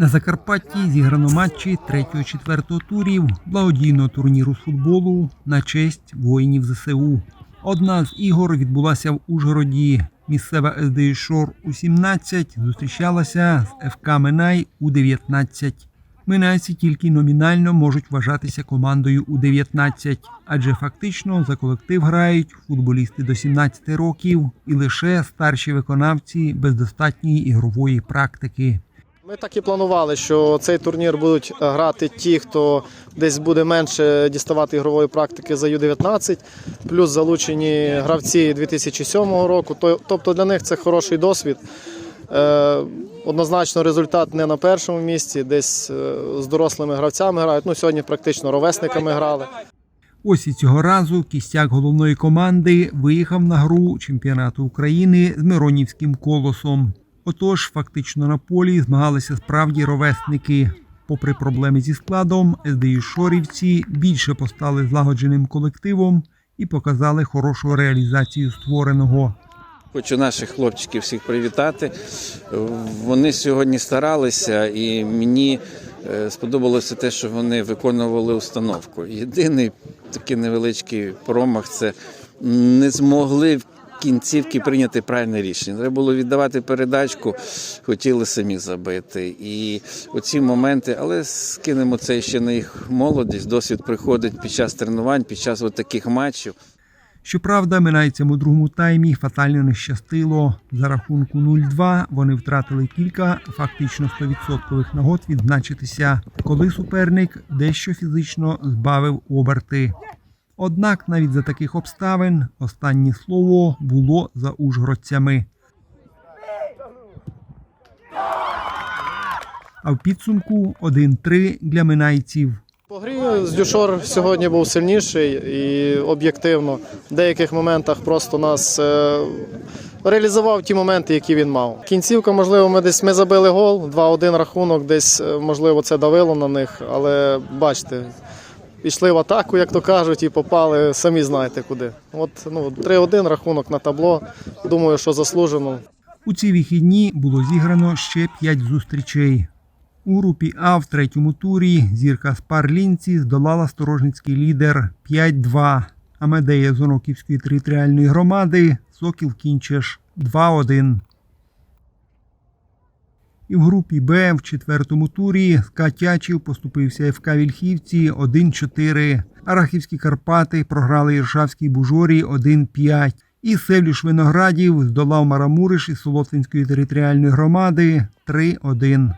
На Закарпатті зіграно матчі 3-4 турів благодійного турніру з футболу на честь воїнів ЗСУ. Одна з ігор відбулася в Ужгороді. Місцева СДІ Шор у 17 зустрічалася з ФК Минай у 19. Минайці тільки номінально можуть вважатися командою у 19, адже фактично за колектив грають футболісти до 17 років і лише старші виконавці без достатньої ігрової практики. Ми так і планували, що цей турнір будуть грати ті, хто десь буде менше діставати ігрової практики за Ю-19, плюс залучені гравці 2007 року. Тобто для них це хороший досвід. Е, Однозначно результат не на першому місці, десь е, з дорослими гравцями грають. Ну, сьогодні практично ровесниками грали. Ось і цього разу кістяк головної команди виїхав на гру чемпіонату України з Миронівським колосом. Отож, фактично на полі змагалися справді ровесники. Попри проблеми зі складом, СДЮ Шорівці більше постали злагодженим колективом і показали хорошу реалізацію створеного. Хочу наших хлопчиків всіх привітати. Вони сьогодні старалися, і мені е, сподобалося те, що вони виконували установку. Єдиний такий невеличкий промах це не змогли кінцівки прийняти правильне рішення. Треба було віддавати передачку, хотіли самі забити. І оці моменти, але скинемо це ще на їх молодість. Досвід приходить під час тренувань, під час таких матчів. Щоправда, минайцям у другому таймі фатально не щастило. За рахунку 0-2 вони втратили кілька фактично 100% нагод відзначитися, коли суперник дещо фізично збавив оберти. Однак навіть за таких обставин останнє слово було за ужгородцями. А в підсумку 1-3 для минайців. По грі Дюшор сьогодні був сильніший і об'єктивно в деяких моментах просто нас е, реалізував ті моменти, які він мав. Кінцівка, можливо, ми десь ми забили гол, 2-1 рахунок, десь е, можливо це давило на них, але бачите. Пішли в атаку, як то кажуть, і попали, самі знаєте куди. От ну 3-1 рахунок на табло. Думаю, що заслужено. У ці вихідні було зіграно ще 5 зустрічей. У групі А в третьому турі зірка з Парлінці здолала сторожницький лідер 5-2. А медея з Оноківської територіальної громади Сокіл Кінчеш 2-1. І в групі Б в четвертому турі Катячів поступився ФК Вільхівці 1-4. Арахівські Карпати програли Іршавській Бужорі 1-5. І Севлюш Виноградів здолав Марамуриш із Солотвинської територіальної громади 3-1.